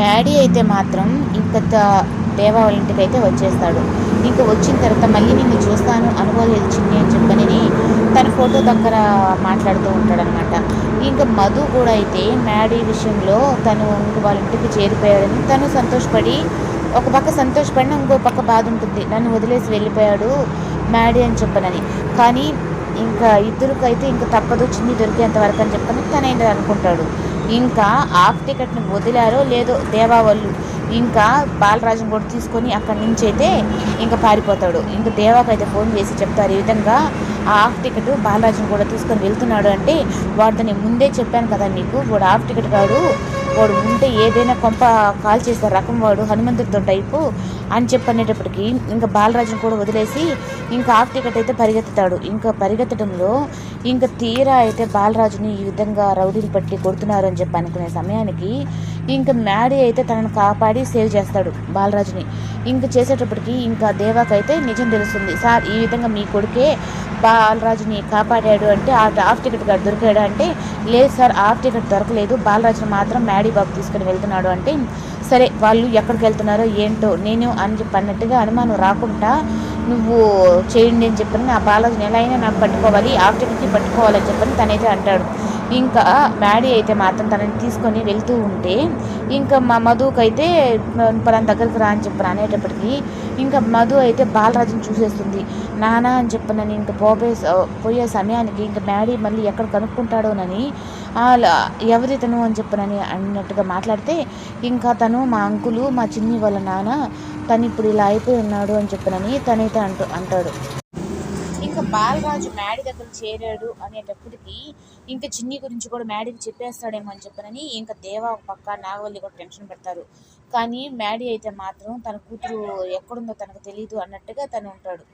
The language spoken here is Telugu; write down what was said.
మ్యాడీ అయితే మాత్రం ఇంకా త- దేవా వాళ్ళ ఇంటికి అయితే వచ్చేస్తాడు. ఇంకా వచ్చిన తర్వాత మళ్ళీ నిన్ను చూస్తాను అనుకోలేదు చిన్ని అని చెప్పని తన ఫోటో దగ్గర మాట్లాడుతూ ఉంటాడనమాట ఇంకా మధు కూడా అయితే మ్యాడీ విషయంలో తను వాళ్ళ ఇంటికి చేరిపోయాడని తను సంతోషపడి ఒక పక్క సంతోషపడిన ఇంకో పక్క బాధ ఉంటుంది. నన్ను వదిలేసి వెళ్ళిపోయాడు మ్యాడీ అని చెప్పనని. కానీ ఇంకా ఇద్దరికైతే ఇంకా తప్పదు చిన్ని దొరికేంత వరకు అని చెప్పని తనైనా అనుకుంటాడు. ఇంకా హాఫ్ టికెట్ని వదిలారో లేదో దేవా వాళ్ళు ఇంకా బాలరాజుని కూడా తీసుకొని అక్కడి నుంచి అయితే ఇంకా పారిపోతాడు. ఇంకా దేవాకి అయితే ఫోన్ చేసి చెప్తారు ఈ విధంగా ఆ హాఫ్ టికెట్ బాలరాజుని కూడా తీసుకొని వెళ్తున్నాడు అంటే వాడు ముందే చెప్పాను కదా మీకు వాడు హాఫ్ టికెట్ కాడు వాడు ఉంటే ఏదైనా కొంప కాల్ చేసే రకం వాడు హనుమంతుడితో టైపు అని చెప్పనేటప్పటికి ఇంకా బాలరాజుని కూడా వదిలేసి ఇంకా ఆఫ్ టికెట్ అయితే పరిగెత్తుతాడు. ఇంకా పరిగెత్తడంలో ఇంకా తీరా అయితే బాలరాజుని ఈ విధంగా రౌడీలు పట్టి కొడుతున్నారు అని చెప్పి అనుకునే సమయానికి ఇంకా మ్యాడీ అయితే తనను కాపాడి సేవ్ చేస్తాడు బాలరాజుని. ఇంకా చేసేటప్పటికి ఇంకా దేవాకైతే నిజం తెలుస్తుంది. సార్ ఈ విధంగా మీ కొడుకే బాలరాజుని కాపాడాడు అంటే ఆ హాఫ్ టికెట్ గారు దొరికాడు అంటే లేదు సార్ హాఫ్ టికెట్ దొరకలేదు. బాలరాజుని మాత్రం మ్యాడీ బాబు తీసుకుని వెళ్తున్నాడు అంటే సరే వాళ్ళు ఎక్కడికి వెళ్తున్నారో ఏంటో నేను అని చెప్పి అన్నట్టుగా అనుమానం రాకుండా నువ్వు చేయండి అని చెప్పని ఆ బాలరాజుని ఎలా అయినా నాకు పట్టుకోవాలి హాఫ్ టికెట్ని పట్టుకోవాలని చెప్పని తనైతే అంటాడు. ఇంకా మ్యాడీ అయితే మాత్రం తనని తీసుకొని వెళ్తూ ఉంటే ఇంకా మా మధుకైతే అయితే దగ్గరికి రా అని చెప్పి అనేటప్పటికీ ఇంకా మధు అయితే బాలరాజుని చూసేస్తుంది. నానా అని చెప్పనని ఇంకా పోబే పోయే సమయానికి ఇంకా మ్యాడీ మళ్ళీ ఎక్కడ కనుక్కుంటాడోనని ఎవరి తను అని చెప్పనని అన్నట్టుగా మాట్లాడితే ఇంకా తను మా అంకులు మా చిన్ని వాళ్ళ నాన్న తను ఇప్పుడు ఇలా అయిపోయి ఉన్నాడు అని చెప్పనని తనైతే అంటూ అంటాడు. ఇంకా బాలరాజు మ్యాడి దగ్గర చేరాడు అనేటప్పటికి ఇంకా చిన్ని గురించి కూడా మ్యాడీకి చెప్పేస్తాడేమో అని చెప్పనని ఇంకా దేవా ఒక పక్క నాగవల్లి కూడా టెన్షన్ పెడతారు. కానీ మ్యాడీ అయితే మాత్రం తన కూతురు ఎక్కడుందో తనకు తెలియదు అన్నట్టుగా తను ఉంటాడు.